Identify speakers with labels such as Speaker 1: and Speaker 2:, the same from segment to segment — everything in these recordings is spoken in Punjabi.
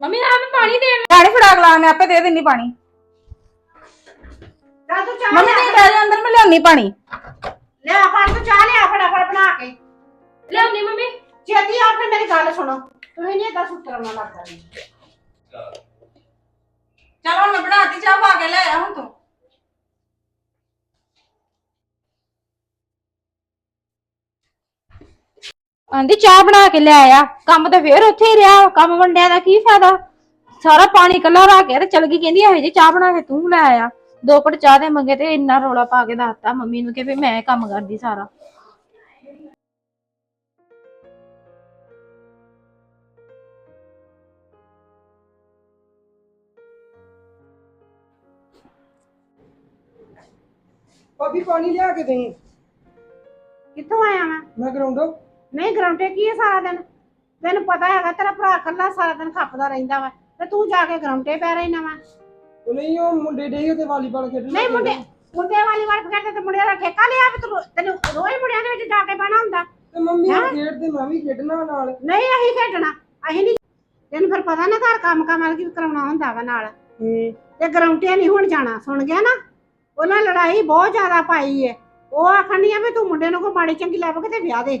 Speaker 1: ਮੰਮੀ ਆ ਮੈਂ ਪਾਣੀ ਦੇਣ
Speaker 2: ਪਾਣੀ ਫੜਾ ਗਲਾ ਮੈਂ ਆਪੇ ਦੇ ਦਿੰਨੀ ਪਾਣੀ।
Speaker 3: ਚੱਲ ਤੂੰ ਚਾਹ
Speaker 2: ਮੰਮੀ
Speaker 3: ਲਿਆ
Speaker 2: ਜਾ ਅੰਦਰ ਮੈਂ ਲਿਆਉਣੀ ਪਾਣੀ।
Speaker 3: ਲਿਆ ਫੜ ਤੂੰ ਚਾਹ ਲਿਆ ਫਟਾਫਟ ਬਣਾ ਕੇ।
Speaker 1: ਲਿਆਉਣੀ ਮੰਮੀ।
Speaker 3: ਛੇਤੀ ਆ ਕੇ ਮੇਰੀ ਗੱਲ ਸੁਣੋ। ਤੁਸੀਂ ਨਹੀਂ ਏਦਾਂ ਸੁਤਰਨਾ ਲੱਗਦਾ
Speaker 2: ਚਲ ਹੁਣ ਮੈਂ ਬਣਾਤੀ ਚਾਹ ਪਾ ਕੇ ਲੈ ਆ ਹੁਣ ਤੂੰ
Speaker 1: ਆਂਦੀ ਚਾਹ ਬਣਾ ਕੇ ਲੈ ਆਇਆ ਕੰਮ ਤੇ ਫੇਰ ਉੱਥੇ ਹੀ ਰਿਹਾ। ਕੰਮ ਵੰਡਿਆ ਦਾ ਕੀ ਫਾਇਦਾ? ਸਾਰਾ ਪਾਣੀ ਕੱਲਾ ਰਾ ਕੇ ਤੇ ਚਲ ਗਈ ਕਹਿੰਦੀ ਇਹੋ ਜੀ ਚਾਹ ਬਣਾ ਕੇ ਤੂੰ ਲੈ ਆਇਆ ਦੋ ਘਟ ਚਾਹ ਦੇ ਮੰਗੇ ਤੇ ਇੰਨਾ ਰੋਲਾ ਪਾ ਕੇ ਦੱਸਤਾ ਮੰਮੀ ਨੂੰ ਕਿ ਵੀ ਮੈਂ ਕੰਮ ਕਰਦੀ ਸਾਰਾ।
Speaker 4: ਭਾਬੀ ਪਾਣੀ ਲਿਆ ਕੇ ਦੇਈ।
Speaker 3: ਕਿੱਥੋਂ ਆਇਆ ਮੈਂ
Speaker 4: ਮੈਂ ਗਰਾਉਂਡੋ।
Speaker 3: ਨਹੀਂ ਗਰਾਉਂਡੇ ਕੀ ਹੈ ਸਾਰਾ ਦਿਨ। ਤੈਨੂੰ ਪਤਾ ਹੈਗਾ ਤੇਰਾ ਭਰਾ ਕੱਲਾ ਸਾਰਾ ਦਿਨ ਖੱਪਦਾ ਰਹਿੰਦਾ ਵਾ ਤੇ ਤੂੰ ਜਾ ਕੇ ਗਰਾਉਂਡੇ ਪੈ ਰਹਿਣਾ ਵਾ।
Speaker 4: ਉਹ ਨਹੀਂ ਉਹ ਮੁੰਡੇ ਡੇ ਤੇ ਵਾਲੀਬਾਲ ਖੇਡਣ
Speaker 3: ਨਹੀਂ ਮੁੰਡੇ ਮੁੰਡੇ ਵਾਲੀ ਵਾਰ ਕਹਿੰਦੇ ਤੇ ਮੁੰਡਿਆਂ ਦਾ ਠੇਕਾ ਲਿਆ ਵੀ ਤੂੰ ਤੈਨੂੰ ਰੋਜ਼ ਮੁੰਡਿਆਂ ਦੇ ਵਿੱਚ ਜਾ ਕੇ ਬਹਿਣਾ ਹੁੰਦਾ।
Speaker 4: ਤੇ ਮੰਮੀ ਉਹ ਖੇਡਦੇ ਮੈਂ ਵੀ ਖੇਡਣਾ ਨਾਲ।
Speaker 3: ਨਹੀਂ ਅਸੀਂ ਖੇਡਣਾ। ਅਸੀਂ ਨਹੀਂ ਤੈਨੂੰ ਫਿਰ ਪਤਾ ਨਾ ਘਰ ਕੰਮ ਕੰਮ ਵਾਲੀ ਕਰਾਉਣਾ ਹੁੰਦਾ ਵਾ ਨਾਲ। ਤੇ ਗਰਾਉਂਡੇ ਨਹੀਂ ਹੁਣ ਜਾਣਾ। ਸੁਣ ਗਿਆ ਨਾ? ਉਹਨਾਂ ਲੜਾਈ ਬਹੁਤ ਜ਼ਿਆਦਾ ਪਾਈ ਏ। ਉਹ ਆਖਣੀ ਆ ਵੀ ਤੂੰ ਮੁੰਡੇ ਨੂੰ ਕੋ ਮਾੜੀ ਚੰਗੀ ਲੱਭ ਕੇ ਤੇ ਵਿਆਹ ਦੇ।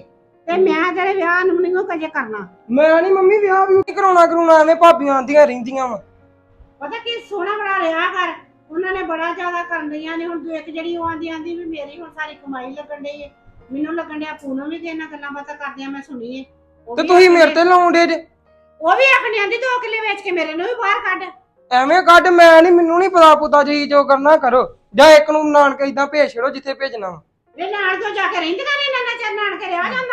Speaker 3: ਤੇ ਮੈਂ ਤੇਰੇ ਵਿਆਹ ਨੂੰ ਨਹੀਂ ਕਜੇ ਕਰਨਾ?
Speaker 4: ਮੈਂ ਨਹੀਂ ਮੰਮੀ ਵਿਆਹ ਵੀ ਕਰਾਉਣਾ ਕਰਾਉਣਾ ਐਵੇਂ ਭਾਬੀਆਂ ਆਂਦੀਆਂ ਰਹਿੰਦੀਆਂ ਵਾ।
Speaker 3: ਪਤਾ ਕੀ ਸੋਹਣਾ ਬਣਾ ਰਿਹਾ ਕਰ ਉਹਨਾਂ ਨੇ ਬੜਾ ਜ਼ਿਆਦਾ ਕਰਨ ਦੀਆਂ ਨੇ ਹੁਣ ਇੱਕ ਜਿਹੜੀ ਉਹ ਆਂਦੀ ਆਂਦੀ ਵੀ ਮੇਰੀ ਹੁਣ ਸਾਰੀ ਕਮਾਈ ਲੱਗਣ ਡਈ ਏ। ਮੈਨੂੰ ਲੱਗਣ ਡਿਆ ਪੂਨਮ ਵੀ ਤੇ ਇਹਨਾਂ ਗੱਲਾਂ ਬਾਤਾਂ ਕਰਦਿਆਂ ਮੈਂ ਸੁਣੀ ਏ। ਉਹ
Speaker 4: ਤੇ
Speaker 3: ਵੀ
Speaker 4: ਤੁਸੀਂ ਮੇਰੇ ਤੇ ਲਾਉਂਦੇ ਜੇ।
Speaker 3: ਉਹ ਵੀ ਆਖਣੀ ਆਂਦੀ ਦੋ ਕਿੱਲੇ ਵੇਚ ਕੇ ਮੇਰੇ ਨੂੰ ਵੀ ਬਾਹਰ ਕੱਢ।
Speaker 4: ਐਵੇਂ ਕੱਢ ਮੈਂ ਨਹੀਂ ਮੈਨੂੰ ਨਹੀਂ ਪਤਾ ਪੁੱਤਾ ਜੀ ਜੋ ਕਰਨਾ ਕਰੋ। ਜਾਂ ਇੱਕ ਨੂੰ ਨਾਨਕੇ ਇਦਾਂ ਭੇਜ ਛੜੋ ਜਿੱਥੇ ਭੇਜਣਾ ਵਾ।
Speaker 3: ਨਾਲ ਕਿਉਂ ਜਾ ਕੇ ਰਹਿੰਦੀਆਂ ਨੇ ਨਾਨ ਕੇ ਰਿਹਾ ਜਾਂਦਾ ਵਾ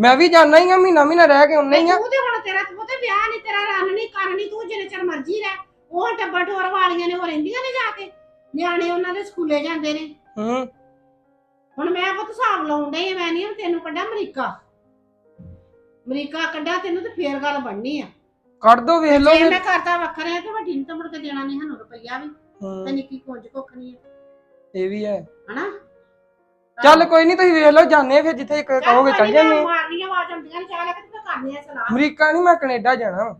Speaker 4: ਮੈਂ ਵੀ ਜਾਣਾ ਹੀ ਆ ਮਹੀਨਾ ਮਹੀਨਾ ਰਹਿ ਕੇ ਉਹਨੇ ਹੀ ਆ।
Speaker 3: ਤੂੰ ਤੇ ਹੁਣ ਤੇਰਾ ਤੂੰ ਤੇ ਵਿਆਹ ਨਹੀਂ ਤੇਰਾ ਰੰਗ ਨਹੀਂ ਕਰਨੀ ਤੂੰ ਜਿੰਨੇ ਚਿਰ ਮਰਜ਼ੀ ਰਹਿ। ਉਹ ਟੱਬਰ ਟੋਰ ਵਾਲੀਆਂ ਨੇ ਉਹ ਰਹਿੰਦੀਆਂ ਨੇ ਜਾ ਕੇ। ਨਿਆਣੇ ਉਹਨਾਂ ਦੇ ਸਕੂਲੇ ਜਾਂਦੇ ਨੇ।
Speaker 4: ਹੂੰ।
Speaker 3: ਹੁਣ ਮੈਂ ਪੁੱਤ ਹਿਸਾਬ ਲਾਉਣ ਡਈ ਆ ਮੈਂ ਨਹੀਂ ਹੁਣ ਤੈਨੂੰ ਕੱਢਾਂ ਅਮਰੀਕਾ। ਅਮਰੀਕਾ ਕੱਢਾਂ ਤੈਨੂੰ ਤੇ ਫੇਰ ਗੱਲ ਬਣਨੀ ਆ।
Speaker 4: ਕੱਢ ਦੋ ਵੇਖ ਲਓ
Speaker 3: ਜੇ
Speaker 4: ਫਿਰ।
Speaker 3: ਮੈਂ ਕਰਦਾ ਵੱਖਰੇ ਤੇ ਵੱਡੀ ਨੂੰ ਤਾਂ ਮੁੜ ਕੇ ਦੇਣਾ ਨਹੀਂ ਸਾਨੂੰ ਰੁਪਈਆ ਵੀ। ਤੇ
Speaker 4: ਹੂੰ,
Speaker 3: ਨਿੱਕੀ ਕੁੰਜ ਕੁੱਖ ਨਹੀਂ ਆ।
Speaker 4: ਇਹ ਵੀ ਹੈ।
Speaker 3: ਹਨਾ?
Speaker 4: ਚੱਲ ਕੋਈ ਨਹੀਂ ਤੁਸੀਂ ਵੇਖ ਲਓ ਜਾਣੇ ਫਿਰ ਜਿੱਥੇ ਇੱਕ ਕਹੋਗੇ ਚੱਲ ਜਾਂਦੇ ਆ।
Speaker 3: ਮਾਰਨੀਆਂ ਆਵਾਜ਼ ਆਉਂਦੀਆਂ ਨੇ ਚਾਹ ਲੈ ਕੇ ਤੇ ਕਰਨੀ ਆ ਸਲਾਹ।
Speaker 4: ਅਮਰੀਕਾ ਨਹੀਂ ਮੈਂ ਕੈਨੇਡਾ ਜਾਣਾ ਵਾ।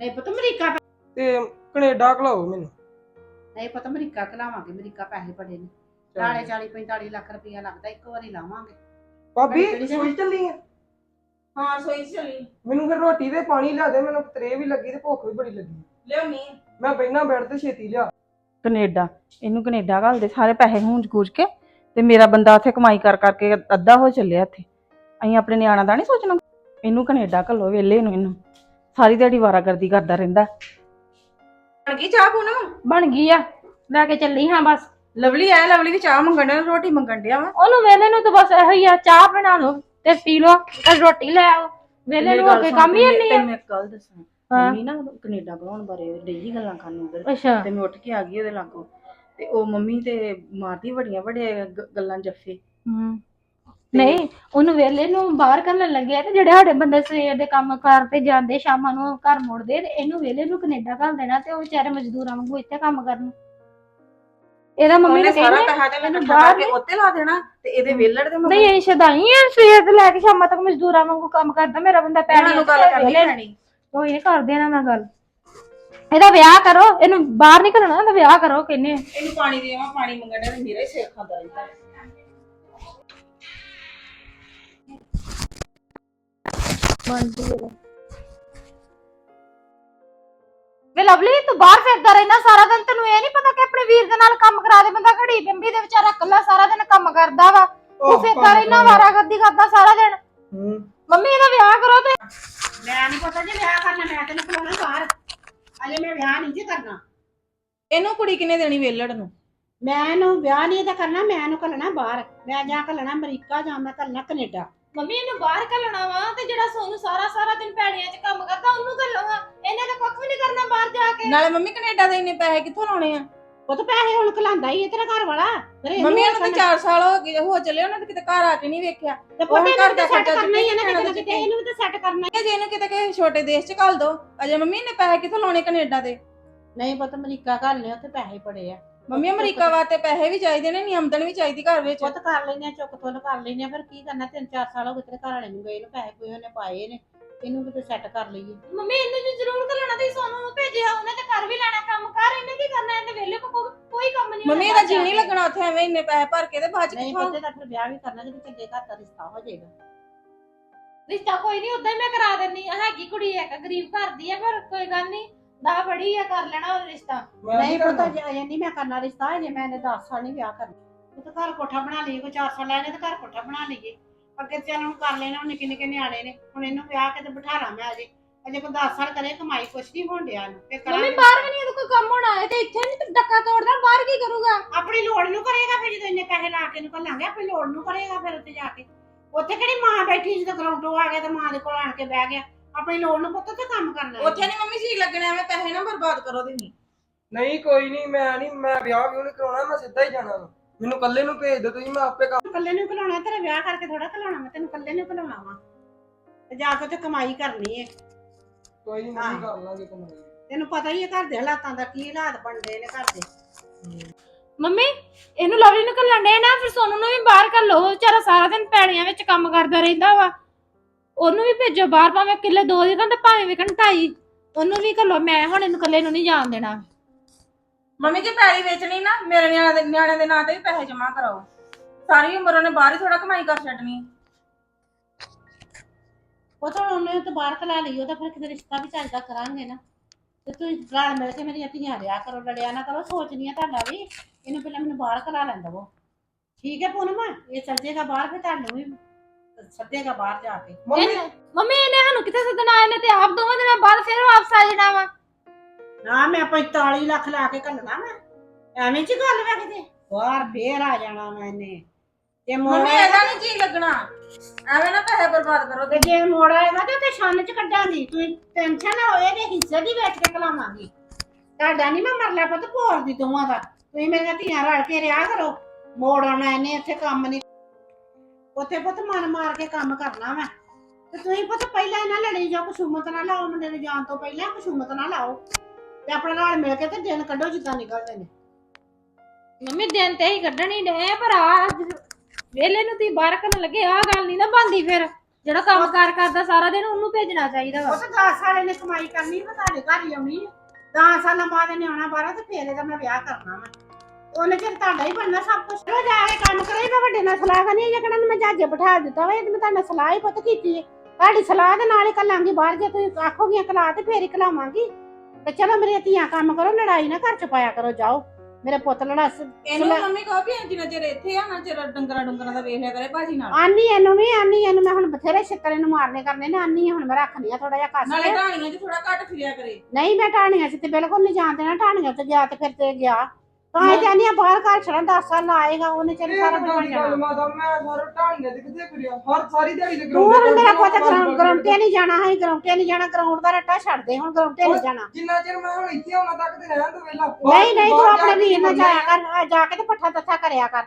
Speaker 3: ਨਹੀਂ ਪੁੱਤ ਅਮਰੀਕਾ
Speaker 4: ਤੇ ਕੈਨੇਡਾ ਘਲਾਓ ਮੈਨੂੰ।
Speaker 3: ਨਹੀਂ ਪਤਾ ਅਮਰੀਕਾ ਕਲਾਵਾਂਗੇ ਅਮਰੀਕਾ ਪੈਸੇ ਬੜੇ ਨੇ। ਨਾਲੇ 40 45 ਲੱਖ ਰੁਪਈਆ ਲੱਗਦਾ ਇੱਕ ਵਾਰੀ ਲਾਵਾਂਗੇ।
Speaker 4: ਭਾਬੀ
Speaker 3: ਚਲੀ ਜਾਣਾ।
Speaker 4: ਸੋਈ ਚੱਲੀ ਆ?
Speaker 2: ਹਾਂ ਸੋਈ ਚਲੀ।
Speaker 4: ਮੈਨੂੰ ਫਿਰ ਰੋਟੀ ਤੇ ਪਾਣੀ ਲਿਆ ਦੇ ਮੈਨੂੰ ਤਰੇ ਵੀ ਲੱਗੀ ਤੇ ਭੁੱਖ ਵੀ ਬੜੀ ਲੱਗੀ।
Speaker 2: ਲਿਆਉਣੀ
Speaker 4: ਮੈਂ ਬੈਠਾ ਬੈਠ ਤੇ ਛੇਤੀ ਲਿਆ।
Speaker 2: ਕੈਨੇਡਾ ਇਹਨੂੰ ਕੈਨੇਡਾ ਘੱਲਦੇ ਸਾਰੇ ਪੈਸੇ ਹੂੰਜ ਗੂਜ ਕੇ। ਤੇ ਮੇਰਾ ਬੰਦਾ ਉੱਥੇ ਕਮਾਈ ਕਰ ਕਰਕੇ ਅੱਧਾ ਹੋ ਚੱਲਿਆ ਇੱਥੇ। ਅਸੀਂ ਆਪਣੇ ਨਿਆਣਾ ਦਾ ਨਹੀਂ ਸੋਚਣਾ। ਇਹਨੂੰ ਕੈਨੇਡਾ ਘੱਲੋ ਵੇਲੇ ਨੂੰ ਇਹਨੂੰ। ਸਾਰੀ ਦਿਹਾੜੀ ਵਾਰਾਗਰਦੀ ਕਰਦਾ ਰਹਿੰਦਾ। ਬਣ ਗਈ ਚਾਹ ਪੂਨਮ
Speaker 1: ਬਣ ਗਈ ਆ। ਲੈ ਕੇ ਚੱਲੀ ਹਾਂ ਬਸ।
Speaker 2: ਲਵਲੀ ਆਇਆ ਲਵਲੀ ਵੀ ਚਾਹ ਮੰਗਣ ਡਿਆ ਰੋਟੀ ਮੰਗਣ ਡਿਆ ਵਾ।
Speaker 1: ਉਹਨੂੰ ਵੇਲੇ ਨੂੰ ਤਾਂ ਬਸ ਇਹੋ ਹੀ ਆ ਚਾਹ ਬਣਾ ਲਓ ਤੇ ਪੀ ਲਓ ਤੇ ਰੋਟੀ ਲੈ ਆਓ। ਵੇਲੇ ਨੂੰ ਹੋ ਕੇ ਕੰਮ ਹੀ ਨਹੀਂ ਆ।
Speaker 2: ਤੈਨੂੰ ਇੱਕ ਗੱਲ ਦੱਸਾਂ। ਮੰਮੀ ਨਾ ਕੈਨੇਡਾ ਘਲਾਉਣ ਬਾਰੇ ਡੇਲੀ ਗੱਲਾਂ ਕਰਨ ਉਧਰ।
Speaker 1: ਅੱਛਾ।
Speaker 2: ਤੇ ਮੈਂ ਉੱਠ ਕੇ ਆ ਗਈ ਉਹਦੇ ਲਾਗੋਂ। ਤੇ ਉਹ ਮੰਮੀ ਤੇ ਮਾਰਦੀ ਬੜੀਆਂ ਬੜੀਆਂ ਗ- ਗੱਲਾਂ ਜੱਫੇ।
Speaker 1: ਹਮ। ਨਹੀਂ ਉਹਨੂੰ ਵੇਲੇ ਨੂੰ ਬਾਹਰ ਕਰਨ ਲੱਗੇ ਤੇ ਜਿਹੜੇ ਸਾਡੇ ਬੰਦੇ ਸਵੇਰ ਦੇ ਕੰਮ ਕਾਰ ਤੇ ਜਾਂਦੇ ਸ਼ਾਮਾਂ ਨੂੰ ਘਰ ਮੁੜਦੇ ਤੇ ਇਹਨੂੰ ਵੇਲੇ ਨੂੰ ਕੈਨੇਡਾ ਘੱਲ ਦੇਣਾ ਤੇ ਉਹ ਵਿਚਾਰੇ ਮਜ਼ਦੂਰਾਂ ਵਾਂਗੂ ਇੱਥੇ ਕੰਮ ਕਰਨ। ਇਹਦਾ ਮੰਮੀ
Speaker 2: ਉਹਨੇ
Speaker 1: ਨੇ
Speaker 2: ਸਾਰਾ
Speaker 1: ਕਹਿੰਦੇ
Speaker 2: ਪੈਸਾ ਤੇ
Speaker 1: ਇਹਨੂੰ
Speaker 2: ਇਕੱਠਾ
Speaker 1: ਬਾਹਰ
Speaker 2: ਕਰਕੇ ਉੱਤੇ ਲਾ ਦੇਣਾ ਤੇ ਇਹਦੇ ਵੇਲੜ ਦੇ
Speaker 1: ਨਹੀਂ ਇਹ ਸ਼ਦਾਈ ਆ ਸਵੇਰ ਤੋਂ ਲੈ ਕੇ ਸ਼ਾਮਾਂ ਤੱਕ ਮਜ਼ਦੂਰਾਂ ਵਾਂਗੂ ਕੰਮ ਕਰਦਾ ਮੇਰਾ ਬੰਦਾ ਪੈਣੀ
Speaker 2: ਨੂੰ ਗੱਲ ਕਰਨੀ ਪੈਣੀ।
Speaker 1: ਕੋਈ ਨਹੀਂ ਕਰਦੇ ਇਹਨਾਂ ਨਾਲ ਗੱਲ। ਇਹਦਾ ਵਿਆਹ ਕਰੋ ਇਹਨੂੰ ਬਾਹਰ ਨਹੀਂ ਘੱਲਣਾ ਇਹਦਾ ਵਿਆਹ ਕਰੋ ਕਹਿੰਨੇ
Speaker 2: ਇਹਨੂੰ ਪਾਣੀ ਦੇਵਾਂ ਪਾਣੀ ਮੰਗਣ ਤੇ ਮੇਰਾ ਹੀ ਸਿਰ ਖਾਂਦਾ ਰਹਿੰਦਾ।
Speaker 1: ਵੇ ਲਵਲੀ ਤੂੰ ਬਾਹਰ ਫਿਰਦਾ ਰਹਿਣਾ ਸਾਰਾ ਦਿਨ ਤੈਨੂੰ ਇਹ ਨਹੀਂ ਪਤਾ ਕਿ ਆਪਣੇ ਵੀਰ ਦੇ ਨਾਲ ਕੰਮ ਕਰਾ ਦੇ ਬੰਦਾ ਘੜੀ ਬਿੰਬੀ ਦੇ ਵਿਚਾਰਾ ਇਕੱਲਾ ਸਾਰਾ ਦਿਨ ਕੰਮ ਕਰਦਾ ਵਾ। ਤੂੰ
Speaker 4: ਉਹ
Speaker 1: ਫਿਰਦਾ ਰਹਿਣਾ ਵਾਰਾਗਰਦੀ ਕਰਦਾ। ਸਾਰਾ ਦਿਨ।
Speaker 4: ਹੂੰ।
Speaker 1: ਮੰਮੀ ਇਹਦਾ ਵਿਆਹ ਕਰੋ ਤੇ।
Speaker 3: ਮੈਂ ਨਹੀਂ ਪਤਾ ਜੇ ਵਿਆਹ ਕਰਨਾ ਮੈਂ ਤੈਨੂੰ ਖਲੋਣਾ ਬਾਹਰ। ਅਜੇ ਮੈਂ ਵਿਆਹ ਨਹੀਂ ਜੇ ਕਰਨਾ।
Speaker 2: ਇਹਨੂੰ ਕੁੜੀ ਕਿਨੇ ਦੇਣੀ ਵੇਲੜ ਨੂੰ?
Speaker 3: ਮੈਂ ਇਹਨੂੰ ਵਿਆਹ ਨਹੀਂ ਤਾਂ ਕਰਨਾ ਮੈਂ ਇਹਨੂੰ ਘੱਲਣਾ ਬਾਹਰ। ਮੈਂ ਜਾਂ ਘੱਲਣਾ ਅਮਰੀਕਾ ਜਾਂ ਮੈਂ ਘੱਲਣਾ ਕੈਨੇਡਾ।
Speaker 1: ਮੰਮੀ ਇਹਨੂੰ ਬਾਹਰ ਘੱਲਣਾ ਵਾ ਤੇ ਜਿਹੜਾ ਸੋਨੂੰ ਸਾਰਾ ਸਾਰਾ ਦਿਨ ਪੈੜੀਆਂ 'ਚ ਕੰਮ ਕਰਦਾ ਉਹਨੂੰ ਘੱਲਣਾ ਇਹਨੇ ਤਾਂ ਕੁੱਖ ਵੀ ਨਹੀਂ ਕਰਨਾ ਬਾਹਰ ਜਾ ਕੇ।
Speaker 2: ਨਾਲੇ ਮੰਮੀ ਕੈਨੇਡਾ ਦੇ ਇੰਨੇ ਪੈਸੇ ਕਿੱਥੋਂ ਲਾਉਣੇ ਆ?
Speaker 3: ਉਹ ਤਾਂ ਪੈਸੇ ਹੁਣ ਘਲਾਉਂਦਾ ਹੀ ਹੈ ਤੇਰਾ ਘਰ ਵਾਲਾ। ਇਹਨੂੰ
Speaker 2: ਮੰਮੀ ਇਹਨੂੰ ਤਾਂ
Speaker 3: ਕਰਨਾ।
Speaker 2: 4 ਸਾਲ ਹੋ ਗਏ ਹੋ ਚੱਲੇ ਉਹਨਾਂ ਨੇ ਕਿਤੇ ਘਰ ਆ ਕੇ ਨਹੀਂ ਵੇਖਿਆ।
Speaker 3: ਤੇ ਪੁੱਤ
Speaker 2: ਘਰ ਦਾ ਖਰਚਾ
Speaker 3: ਕਰਨਾ ਹੀ ਹੈ ਨਾ ਕਿਤੇ ਕਿਤੇ ਇਹਨੂੰ ਵੀ ਤਾਂ ਸੈੱਟ ਕਰਨਾ
Speaker 2: ਕਿ ਜੇ ਇਹਨੂੰ ਕਿਤੇ ਕਿਸੇ ਛੋਟੇ ਦੇਸ਼ 'ਚ ਘੱਲ ਦੋ ਅਜੇ ਮੰਮੀ ਨੇ ਪੈਸੇ ਕਿੱਥੋਂ ਲਾਉਣੇ ਕੈਨੇਡਾ ਦੇ?
Speaker 3: ਨਹੀਂ ਪੁੱਤ ਅਮਰੀਕਾ ਘੱਲ ਲਿਆ ਉੱਥੇ ਪੈਸੇ ਬੜੇ ਆ।
Speaker 2: ਮੰਮੀ ਅਮਰੀਕਾ ਵਾਸਤੇ ਪੈਸੇ ਵੀ ਚਾਹੀਦੇ ਨੇ ਨੀ ਆਮਦਨ ਵੀ ਚਾਹੀਦੀ ਘਰ ਵਿੱਚ।
Speaker 3: ਪੁੱਤ ਕਰ ਆ ਚੁੱਕ ਤੋਲ ਕਰ ਆ ਫਿਰ ਕੀ ਕਰਨਾ? ਤਿੰਨ ਚਾਰ ਸਾਲ ਹੋ ਗਏ ਤੇਰੇ ਘਰ ਵਾਲੇ ਨੂੰ ਗਏ ਨੂੰ ਪੈਸੇ ਕੋਈ ਉਹਨੇ ਪਾਏ ਨੇ। ਇਹਨੂੰ ਕਿਤੇ ਸੈੱਟ ਕਰ ਲਈਏ।
Speaker 1: ਮੰਮੀ ਇਹਨੂੰ ਜੀ ਜ਼ਰੂਰ ਕਰਾਣਾ ਤੇ ਸੋਨੂੰ ਨੂੰ ਭੇਜਿਆ ਉਹਨੇ ਤਾਂ ਕਰ ਵੀ ਲੈਣਾ ਕੰਮ। ਕਰ ਇਹਨੇ ਕੀ ਕਰਨਾ ਇਹਨੇ ਵਿਹਲੇ ਕੋ ਕੋਈ ਕੰਮ ਨਹੀਂ
Speaker 2: ਮੰਮੀ ਇਹਦਾ ਜੀ ਨਹੀਂ ਲੱਗਣਾ ਉੱਥੇ ਐਵੇਂ ਇੰਨੇ ਪੈਸੇ ਭਰ ਕੇ ਤੇ ਬਾਅਦ ਚ
Speaker 3: ਨਹੀਂ
Speaker 2: ਕਿੱਥੋਂ?
Speaker 3: ਪੁੱਤੇ ਵਿਆਹ ਵੀ ਕਰਨਾ ਤੇ ਚੰਗੇ ਘਰ ਦਾ ਰਿਸ਼ਤਾ ਹੋ ਜਾਏਗਾ।
Speaker 1: ਰਿਸ਼ਤਾ ਕੋਈ ਨਹੀਂ ਉਦਾਂ ਹੀ ਮੈਂ ਕਰਾ ਦਿੰਨੀ ਆ। ਹੈਗੀ ਕੁੜੀ ਇੱਕ ਗਰੀਬ ਘਰ ਦੀ ਆ ਪਰ ਕੋਈ ਗੱਲ ਨਹੀਂ ਦਾ ਬੜੀ ਆ ਕਰ ਲੈਣਾ ਉਹ ਰਿਸ਼ਤਾ।
Speaker 4: ਮੈਂ
Speaker 3: ਨਹੀਂ
Speaker 4: ਨਹੀਂ
Speaker 3: ਜੇ ਅਜੇ ਨਹੀਂ ਮੈਂ ਕਰਨਾ ਰਿਸ਼ਤਾ ਅਜੇ ਮੈਂ ਇਹਨੇ 10 ਸਾਲ ਨਹੀਂ ਵਿਆਹ ਕਰਨਾ। ਉਹ ਤਾਂ ਘਰ ਕੋਠਾ ਬਣਾ ਲਈ ਕੋਈ 400 ਲੈਣੇ ਤੇ ਘਰ ਕੋਠਾ ਬਣਾ ਲਈਏ। ਅੱਗੇ ਚੱਲ ਹੁਣ ਕਰ ਲੈਣਾ ਹੁਣ ਨਿੱਕੇ ਨਿੱਕੇ ਨਿਆਣੇ ਨੇ ਹੁਣ ਇਹਨੂੰ ਵਿਆਹ ਕੇ ਤੇ ਬਿਠਾ ਲਾਂ ਮੈਂ ਅਜੇ। ਅਜੇ ਕੋਈ 10 ਸਾਲ ਕਰੇ ਕਮਾਈ ਕੁਛ ਨਹੀਂ ਹੋਣ ਡਿਆ ਨੂੰ ਤੇ
Speaker 1: ਮੰਮੀ
Speaker 3: ਕਰਾਂਗੇ।
Speaker 1: ਬਾਹਰ ਵੀ ਨਹੀਂ ਇਹਦਾ ਕੋਈ ਕੰਮ ਹੋਣਾ ਹੈ ਤੇ ਇੱਥੇ ਨਹੀਂ ਡੱਕਾ ਤੋੜਦਾ ਬਾਹਰ ਕੀ ਕਰੂਗਾ?
Speaker 3: ਆਪਣੀ ਲੋੜ ਨੂੰ ਕਰੇਗਾ ਫਿਰ ਜਦੋਂ ਇੰਨੇ ਪੈਸੇ ਲਾ ਕੇ ਨਿਕਲਾਂਗੇ ਆਪਣੀ ਲੋੜ ਨੂੰ ਕਰੇਗਾ ਫਿਰ ਉੱਥੇ ਜਾ ਕੇ। ਉੱਥੇ ਕਿਹੜੀ ਮਾਂ ਬੈਠੀ ਜਦੋਂ ਗਰਾਊਂਡੋਂ ਆ ਗਿਆ ਤੇ ਮਾਂ ਦੇ ਕੋਲ ਆਣ ਕੇ ਬਹਿ ਗਿਆ? ਆਪਣੀ ਲੋੜ ਨੂੰ ਪੁੱਤ ਤੇ ਕੰਮ ਕਰਨਾ। ਹੈ।
Speaker 2: ਉੱਥੇ ਨਹੀਂ ਮੰਮੀ ਜੀ ਲੱਗਣਾ ਐਵੇਂ ਪੈਸੇ ਨਾ ਬਰਬਾਦ ਕਰੋ ਤੁਸੀਂ।
Speaker 4: ਨਹੀਂ ਕੋਈ ਨਹੀਂ ਮੈਂ ਨਹੀਂ ਮੈਂ ਵਿਆਹ ਵੀ ਨਹੀਂ ਕਰਾਉਣਾ ਮੈਂ ਸਿੱਧਾ ਹੀ ਜਾਣਾ ਵਾ। ਮੈਨੂੰ ਇਕੱਲੇ ਨੂੰ ਭੇਜ ਦਿਓ ਤੁਸੀਂ ਮੈਂ ਆਪੇ ਕੰਮ
Speaker 3: ਇਕੱਲੇ ਨੂੰ ਘਲਾਉਣਾ ਤੇਰੇ ਵਿਆਹ ਕਰਕੇ ਥੋੜਾ ਘਲਾਉਣਾ ਮੈਂ ਤੈਨੂੰ ਇਕੱਲੇ ਨੂੰ ਘਲਾਉਣਾ ਵਾ। ਤੇ ਜਾ ਕੇ ਤੇ ਕਮਾਈ ਕਰਨੀ ਹੈ
Speaker 4: ਕੋਈ ਨਹੀਂ
Speaker 3: ਹਾਂ।
Speaker 4: ਕਰ ਲਾਂਗੇ ਕਮਾਈ।
Speaker 3: ਤੈਨੂੰ ਪਤਾ ਹੀ ਹੈ ਘਰ ਦੇ ਹਾਲਾਤਾਂ ਦਾ ਕੀ ਹਾਲਾਤ ਬਣਦੇ ਨੇ ਘਰ ਦੇ।
Speaker 1: ਮੰਮੀ ਇਹਨੂੰ ਲਵਲੀ ਨੂੰ ਘੱਲਣ ਦੇ ਨਾ ਫਿਰ ਸੋਨੂੰ ਨੂੰ ਵੀ ਬਾਹਰ ਘੱਲੋ। ਉਹ ਵਿਚਾਰਾ ਸਾਰਾ ਦਿਨ ਪੈੜੀਆਂ ਵਿੱਚ ਕੰਮ ਕਰਦਾ ਰਹਿੰਦਾ ਵਾ। ਉਹਨੂੰ ਵੀ ਭੇਜੋ ਬਾਹਰ ਭਾਵੇਂ ਕਿੱਲੇ ਦੋ ਦੀ ਤੇ ਭਾਵੇਂ ਵਿਕਣ ਢਾਈ। ਉਹਨੂੰ ਵੀ ਘੱਲੋ ਮੈਂ ਹੁਣ ਇਹਨੂੰ ਇਕੱਲੇ ਨੂੰ ਨਹੀਂ ਜਾਣ ਦੇਣਾ।
Speaker 2: ਮੰਮੀ ਜੇ ਪੈਲੀ ਵੇਚਣੀ ਨਾ ਮੇਰੇ ਨਿਆਣੇ ਦੇ ਨਿਆਣੇ ਦੇ ਨਾਂ ਤੇ ਵੀ ਪੈਸੇ ਜਮ੍ਹਾਂ ਕਰਾਓ। ਸਾਰੀ ਉਮਰ ਉਹਨੇ ਬਾਹਰ ਹੀ ਥੋੜਾ ਕਮਾਈ ਕਰ ਛੱਡਣੀ।
Speaker 3: ਉਹ ਤਾਂ ਉਹਨੇ ਤਾਂ ਬਾਹਰ ਕਲਾ ਲਈ ਉਹਦਾ ਫਿਰ ਕਿਤੇ ਰਿਸ਼ਤਾ ਵੀ ਚੱਲਦਾ ਕਰਾਂਗੇ ਨਾ। ਤੇ ਤੂੰ ਰਲ ਮਿਲ ਕੇ ਮੇਰੀਆਂ ਧੀਆਂ ਰਿਆ ਕਰੋ ਲੜਿਆ ਨਾ ਕਰੋ ਸੋਚਣੀ ਆ ਤੁਹਾਡਾ ਵੀ ਇਹਨੂੰ ਪਹਿਲਾਂ ਮੈਨੂੰ ਬਾਹਰ ਕਲਾ ਲੈਂਦਾ ਉਹ ਠੀਕ ਹੈ ਪੂਨਮ ਇਹ ਚੱਲ ਜਾਏਗਾ ਬਾਹਰ ਫਿਰ ਤੁਹਾਨੂੰ ਵੀ ਸੱਦੇਗਾ ਬਾਹਰ ਜਾ ਕੇ।
Speaker 4: ਮੰਮੀ
Speaker 1: ਮੰਮੀ ਇਹਨੇ ਸਾਨੂੰ ਕਿੱਥੇ ਸੱਦਣਾ? ਇਹਨੇ ਤੇ ਆਪ ਦੋਵਾਂ ਦਿਨਾਂ ਬਾਅਦ ਫਿਰ ਵਾਪਸ ਆ ਜਾਣਾ ਵਾ।
Speaker 3: ਨਾ ਮੈਂ 45 ਲੱਖ ਲਾ ਕੇ ਘੱਲਣਾ ਮੈਂ। ਐਵੇਂ ਚ ਗੱਲ ਵਾ ਕਿਤੇ ਬਾਹਰ ਫੇਰ ਆ ਜਾਣਾ ਮੈਨੇ ਤੇ ਮੋੜ
Speaker 2: ਮੰਮੀ ਇਹਦਾ ਨਹੀਂ ਜੀ ਲੱਗਣਾ। ਐਵੇਂ ਨਾ ਪੈਸੇ ਬਰਬਾਦ ਕਰੋ
Speaker 3: ਤੇ ਜੇ ਮੋੜ ਆਏਗਾ ਤੇ ਤੇ ਛੰਨ ਚ ਕੱਢਾਂਗੀ। ਤੂੰ ਟੈਨਸ਼ਨ ਨਾ ਹੋਏ ਇਹਦੇ ਹਿੱਸੇ ਦੀ ਵੇਚ ਕੇ ਕਲਾਵਾਂਗੀ ਤੁਹਾਡਾ ਨਹੀਂ ਮੈਂ ਮਰਲਾ ਪੁੱਤ ਭੋਰ ਦੀ ਦੋਵਾਂ ਦਾ। ਤੁਸੀਂ ਮੇਰੀਆਂ ਧੀਆਂ ਰਲ ਕੇ ਰਿਆ ਕਰੋ। ਮੋੜ ਆਉਣਾ ਇਹਨੇ ਇੱਥੇ ਕੰਮ ਨਹੀਂ ਉੱਥੇ ਪੁੱਤ ਮਨ ਮਾਰ ਕੇ ਕੰਮ ਕਰਨਾ ਮੈਂ। ਤੇ ਤੁਸੀਂ ਪੁੱਤ ਪਹਿਲਾਂ ਇਹਨਾਂ ਲੜੀ ਜਾਓ ਕੁਸੂਮਤ ਨਾ ਲਾਓ ਮੁੰਡੇ ਨੂੰ ਜਾਣ ਤੋਂ ਪਹਿਲਾਂ ਕੁਸੂਮਤ ਨਾ ਲਾਓ। ਤੇ ਆਪਣੇ ਨਾਲ ਮਿਲ ਕੇ ਤੇ ਦਿਨ ਕੱਢੋ ਜਿੱਦਾਂ ਨਿਕਲਦੇ ਨੇ।
Speaker 1: ਮੰਮੀ ਦਿਨ ਤੇ ਹੀ ਕੱਢਣ ਆ, ਪਰ ਆ ਵੇਲੇ ਨੂੰ ਤੀ ਬਾਹਰ ਕਰਨ ਲੱਗੇ ਆ ਗੱਲ ਨਹੀਂ ਨਾ ਬੰਦੀ ਫਿਰ। ਜਿਹੜਾ ਕੰਮ ਕਾਰ ਕਰਦਾ ਸਾਰਾ ਦਿਨ ਉਹਨੂੰ ਭੇਜਣਾ ਚਾਹੀਦਾ ਵਾ।
Speaker 3: ਉਹ ਤਾਂ 10 ਸਾਲ ਇਹਨੇ ਕਮਾਈ ਕਰਨੀ ਮੈਂ ਤੁਹਾਡੇ ਘਰ ਹੀ ਆਉਣੀ ਹੈ 10 ਸਾਲਾਂ ਬਾਅਦ ਇਹਨੇ ਆਉਣਾ ਬਾਹਰ ਤੇ ਫੇਰ ਇਹਦਾ ਮੈਂ ਵਿਆਹ ਕਰਨਾ ਵਾ। ਉਹਨੇ ਚਿਰ ਤੁਹਾਡਾ ਹੀ ਬਣਨਾ ਸਭ ਕੁਝ ਚਲੋ ਜਾ ਕੇ ਕੰਮ ਕਰੇ ਮੈਂ ਵੱਡੇ ਨਾਲ ਸਲਾਹ ਕਰਨੀ ਹੈ ਜਿਹੜਾ ਮੈਂ ਜੱਜ ਬਿਠਾ ਦਿੱਤਾ ਵਾ ਇਹ ਤੇ ਮੈਂ ਤੁਹਾਡੇ ਨਾਲ ਸਲਾਹ ਹੀ ਪੁੱਤ ਕੀਤੀ ਹੈ ਤੁਹਾਡੀ ਸਲਾਹ ਦੇ ਨਾਲ ਹੀ ਕੱਲਾਂਗੀ ਬਾਹਰ ਜੇ ਤੁਸੀਂ ਆਖੋਗੀਆਂ ਕਲਾ ਤੇ ਫੇਰ ਹੀ ਕਲਾਵਾਂਗੀ ਤੇ ਚਲੋ ਮੇਰੀਆਂ ਧੀਆਂ ਕੰਮ ਕਰੋ ਲੜਾਈ ਨਾ ਘਰ ਚ ਪਾਇਆ ਕਰੋ ਜਾਓ। ਮੇਰੇ ਪੁੱਤ ਲੜਾ
Speaker 2: ਇਹਨੂੰ ਮੰਮੀ ਕਹੋ ਵੀ ਜਿੰਨਾ ਚਿਰ ਇੱਥੇ ਆ ਨਾ ਚਿਰ ਡੰਗਰਾਂ ਡੁੰਗਰਾਂ ਦਾ ਵੇਖ ਲਿਆ ਕਰੇ ਭਾਜੀ ਨਾਲ।
Speaker 3: ਆਨੀ ਇਹਨੂੰ ਵੀ ਆਨੀ ਇਹਨੂੰ ਮੈਂ ਹੁਣ ਬਥੇਰੇ ਛਿੱਤਰ ਇਹਨੂੰ ਮਾਰਨੇ ਕਰਨੇ ਨੇ ਆਨੀ ਹੁਣ ਮੈਂ ਰੱਖਣੀ ਆ ਥੋੜਾ ਜਿਹਾ ਕੱਸ
Speaker 2: ਨਾਲੇ
Speaker 3: ਕੇ।
Speaker 2: ਢਾਣੀਆਂ 'ਚ ਥੋੜਾ ਘੱਟ ਫਿਰਿਆ ਕਰੇ।
Speaker 3: ਨਹੀਂ ਮੈਂ ਟਾਣੀਆਂ ਚ ਤੇ ਬਿਲਕੁਲ ਨਹੀਂ ਜਾਣ ਦੇਣਾ ਟਾਣੀਆਂ ਤੇ ਗਿਆ ਤੇ ਫਿਰ ਤੇ ਗਿਆ। ਤਾਂ ਇਹ ਕਹਿੰਦੀ ਆ ਬਾਹਰ ਘਰ ਛੜਾ 10 ਸਾਲ ਆਏਗਾ ਉਹਨੇ ਚੱਲ ਸਾਰਾ ਬਣ ਜਾਣਾ
Speaker 4: ਮਾਤਾ ਮੈਂ ਸਾਰਾ ਢਾਣੀਆਂ ਤੇ ਕਿੱਥੇ ਫਿਰਿਆ? ਹਰ ਸਾਰੀ ਦਿਹਾੜੀ ਤੇ
Speaker 3: ਤੂੰ ਹੁਣ ਮੇਰਾ ਗਰਾਊਂਡ ਤੇ ਨਹੀਂ ਜਾਣਾ ਹੈ ਤੇ ਨਹੀਂ ਜਾਣਾ ਗਰਾਊਂਡ ਦਾ ਰੱਟਾ ਛੱਡ ਦੇ ਹੁਣ ਤੇ ਨਹੀਂ ਜਾਣਾ।
Speaker 4: ਜਿੰਨਾ ਚਿਰ ਮੈਂ ਹੁਣ ਇੱਥੇ ਆਉਣਾ ਤੱਕ ਤੇ ਰਹਿਣ ਤੋਂ ਵੇਲਾ।
Speaker 3: ਨਹੀਂ ਨਹੀਂ ਤੂੰ ਆਪਣੇ ਵੀਰ ਨਾਲ ਜਾਇਆ ਕਰ ਜਾ ਕੇ ਤੇ ਪੱਠਾ ਤੱਥਾ ਕਰਿਆ ਕਰ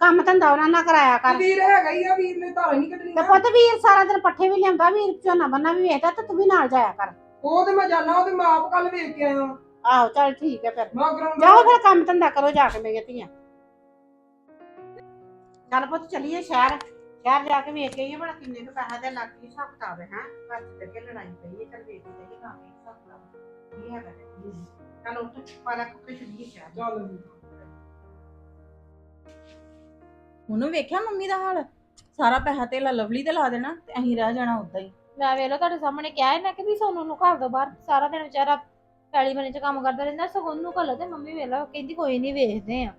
Speaker 3: ਕੰਮ ਧੰਦਾ ਉਹਨਾਂ ਨਾਲ ਕਰਾਇਆ ਕਰ।
Speaker 4: ਵੀਰ ਹੈਗਾ ਹੀ ਆ ਵੀਰ ਨੇ ਧਾਰਾ ਨਹੀਂ ਕੱਢਣੀ
Speaker 3: ਤੇ ਪੁੱਤ ਵੀਰ ਸਾਰਾ ਦਿਨ ਪੱਠੇ ਵੀ ਲਿਆਉਂਦਾ ਵੀਰ ਝੋਨਾ ਬੰਨਾ ਵੀ ਵੇਖਦਾ ਤੇ ਤੂੰ ਵੀ ਨਾਲ ਜਾਇਆ ਕਰ।
Speaker 4: ਉਹ ਤੇ ਮੈਂ ਜਾਣਾ ਉਹ ਤੇ ਮੈਂ ਆਪ ਕੱਲ ਵੇਖ ਕੇ ਆਇਆ।
Speaker 3: ਆਹੋ ਚੱਲ ਠੀਕ ਹੈ ਫਿਰ। ਜਾਓ ਫਿਰ ਕੰਮ ਧੰਦਾ ਕਰੋ ਜਾ ਕੇ ਮੇਰੀਆਂ ਧੀਆਂ। ਚੱਲ ਪੁੱਤ ਚੱਲੀਏ ਸ਼ਹਿਰ। ਸ਼ਹਿਰ ਜਾ ਕੇ ਵੇਖ ਕੇ ਆਈਏ ਬੜਾ ਕਿੰਨੇ ਕੁ ਪੈਸਾ ਦੇ ਲੱਗ ਗਈ ਹਿਸਾਬ ਕਿਤਾਬ ਹੈ ਹੈਂ। ਘਰ ਚ ਤੇ ਅੱਗੇ ਲੜਾਈ ਪਈ ਹੈ ਚੱਲ ਵੇਖ ਕੇ ਜਾਈਏ ਕੰਮ ਇਹ ਹਿਸਾਬ ਕਿਤਾਬ ਕੀ ਹੈਗਾ ਤੇ ਕੀ। ਚੱਲ ਉੱਠ ਪਾਲਾ ਕੁੱਤੇ ਚੱਲੀਏ ਸ਼ਹਿਰ
Speaker 4: ਚੱਲ
Speaker 2: ਉਹਨੂੰ ਵੇਖਿਆ ਮੰਮੀ ਦਾ ਹਾਲ? ਸਾਰਾ ਪੈਸਾ ਧੇਲਾ ਲਵਲੀ ਤੇ ਲਾ ਦੇਣਾ ਤੇ ਅਸੀਂ ਰਹਿ ਜਾਣਾ ਉਦਾਂ ਹੀ।
Speaker 1: ਮੈਂ ਵੇਖ ਲਓ ਤੁਹਾਡੇ ਸਾਹਮਣੇ ਕਿਹਾ ਹੈ ਨਾ ਕਿ ਵੀ ਸੋਨੂੰ ਨੂੰ ਘਰ ਤੋਂ ਬਾਹਰ ਸਾਰਾ ਦਿਨ ਵਿਚਾਰਾ ਪੈਲੀ ਬਣੇ ਚ ਕੰਮ ਕਰਦਾ ਰਹਿੰਦਾ ਸਗੋਂ ਉਹਨੂੰ ਘੱਲੋ ਤੇ ਮੰਮੀ ਵੇਖ ਲਓ ਕਹਿੰਦੀ ਕੋਈ ਨਹੀਂ ਵੇਖਦੇ ਆ।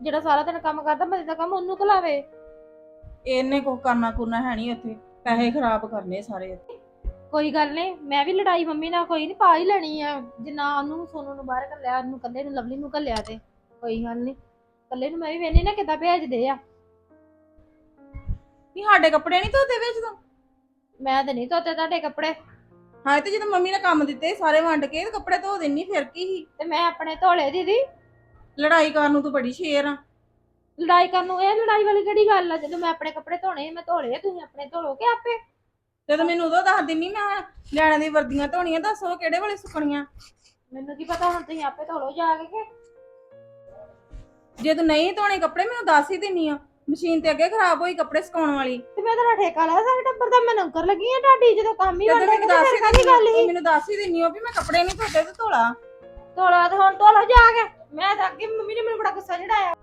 Speaker 1: ਜਿਹੜਾ ਸਾਰਾ ਦਿਨ ਕੰਮ ਕਰਦਾ ਬੰਦੇ ਦਾ ਕੰਮ ਉਹਨੂੰ ਘਲਾਵੇ।
Speaker 2: ਇਹਨੇ ਕੁਝ ਕਰਨਾ ਕੁਰਨਾ ਹੈ ਨਹੀਂ ਉੱਥੇ ਪੈਸੇ ਖਰਾਬ ਕਰਨੇ ਸਾਰੇ ਉੱਥੇ
Speaker 1: ਕੋਈ ਗੱਲ ਨਹੀਂ ਮੈਂ ਵੀ ਲੜਾਈ ਮੰਮੀ ਨਾਲ ਕੋਈ ਨਹੀਂ ਪਾ ਹੀ ਲੈਣੀ ਆ। ਜਿੰਨਾ ਉਹਨੂੰ ਸੋਨੂੰ ਨੂੰ ਬਾਹਰ ਘੱਲਿਆ ਉਹਨੂੰ ਕੱਲੇ ਨੂੰ ਲਵਲੀ ਨੂੰ ਘੱਲਿਆ ਤੇ ਕੋਈ ਗੱਲ ਨਹੀਂ। ਕੱਲੇ ਨੂੰ ਮੈਂ ਵੀ ਵੇਖਣੀ ਨਾ ਕਿੱਦਾਂ ਭੇਜਦੇ ਆ।
Speaker 2: ਨਹੀਂ ਸਾਡੇ ਕੱਪੜੇ ਨਹੀਂ ਧੋਤੇ ਵਿੱਚ ਤੂੰ?
Speaker 1: ਮੈਂ ਤੇ ਨਹੀਂ ਧੋਤੇ ਤੁਹਾਡੇ ਕੱਪੜੇ।
Speaker 2: ਹਾਂ ਤੇ ਜਦੋਂ ਮੰਮੀ ਨੇ ਕੰਮ ਦਿੱਤੇ ਸਾਰੇ ਵੰਡ ਕੇ ਤੇ ਕੱਪੜੇ ਧੋ ਦੇਣੀ ਫਿਰ ਕੀ ਸੀ?
Speaker 1: ਤੇ ਮੈਂ ਆਪਣੇ ਧੋਲੇ ਦੀਦੀ।
Speaker 2: ਲੜਾਈ ਕਰਨ ਨੂੰ ਤੂੰ ਬੜੀ ਸ਼ੇਰ ਆ।
Speaker 1: ਲੜਾਈ ਕਰਨ ਨੂੰ ਇਹ ਲੜਾਈ ਵਾਲੀ ਕਿਹੜੀ ਗੱਲ ਆ? ਜਦੋਂ ਮੈਂ ਆਪਣੇ ਕੱਪੜੇ ਧੋਣੇ ਮੈਂ ਧੋਲੇ ਤੁਸੀਂ ਆਪਣੇ ਧੋਲੋਗੇ ਆਪੇ?
Speaker 2: ਜਦੋਂ ਮੈਨੂੰ ਉਦੋਂ ਦੱਸ ਦਿੰਨੀ ਮੈਂ ਨਿਆਣਿਆਂ ਦੀ ਵਰਦੀਆਂ ਧੋਣੀਆਂ ਦੱਸੋ ਕਿਹੜੇ ਵੇਲੇ ਸੁੱਕਣੀਆਂ?
Speaker 1: ਮੈਨੂੰ ਕੀ ਪਤਾ ਹੁਣ ਤੁਸੀਂ ਆਪੇ ਧੋਲੋ ਜਾ ਕੇ ਕਿ?
Speaker 2: ਜੇ ਤੂੰ ਨਹੀਂ ਧੋਣੇ ਕੱਪੜੇ ਮੈਨੂੰ ਦੱਸ ਹੀ ਦਿੰਨੀ ਆ। ਮਸ਼ੀਨ ਤੇ ਅੱਗੇ ਖਰਾਬ ਹੋਈ ਕੱਪੜੇ ਸੁਕਾਉਣ ਵਾਲੀ।
Speaker 1: ਤੇ ਮੈਂ ਤੇਰਾ ਠੇਕਾ ਲਿਆ ਸਾਰੇ ਟੱਬਰ ਦਾ ਮੈਂ ਨੌਕਰ ਲੱਗੀ ਆ ਤੁਹਾਡੀ ਜਦੋਂ ਕੰਮ ਹੀ
Speaker 2: ਜਦੋਂ
Speaker 1: ਵੰਡੇ
Speaker 2: ਮੈਨੂੰ ਦੱਸ ਹੀ
Speaker 1: ਕਾਹਦੀ ਗੱਲ ਹੀ
Speaker 2: ਮੈਨੂੰ ਦੱਸ ਹੀ ਦਿੰਨੀ ਆ ਵੀ ਮੈਂ ਕੱਪੜੇ ਨਹੀਂ ਧੋਤੇ ਤੇ ਧੋਲਾ।
Speaker 1: ਧੋਲਾ ਤੇ ਹੁਣ ਧੋਲੋ ਜਾ ਕੇ। ਮੈਂ ਤਾਂ ਅੱਗੇ ਮੰਮੀ ਨੇ ਮੈਨੂੰ ਬੜਾ ਗੁੱਸਾ ਚੜਾਇਆ।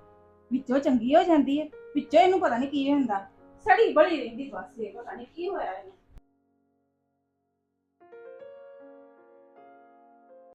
Speaker 2: ਵਿੱਚੋਂ ਚੰਗੀ ਹੋ ਜਾਂਦੀ ਹੈ ਵਿੱਚੋਂ ਇਹਨੂੰ ਪਤਾ ਨਹੀਂ ਕੀ ਹੁੰਦਾ। ਸੜੀ ਬੜੀ ਰਹਿੰਦੀ ਬਸ ਇਹ ਪਤਾ ਨਹੀਂ ਕੀ ਹੋਇਆ ਇਹਨੂੰ।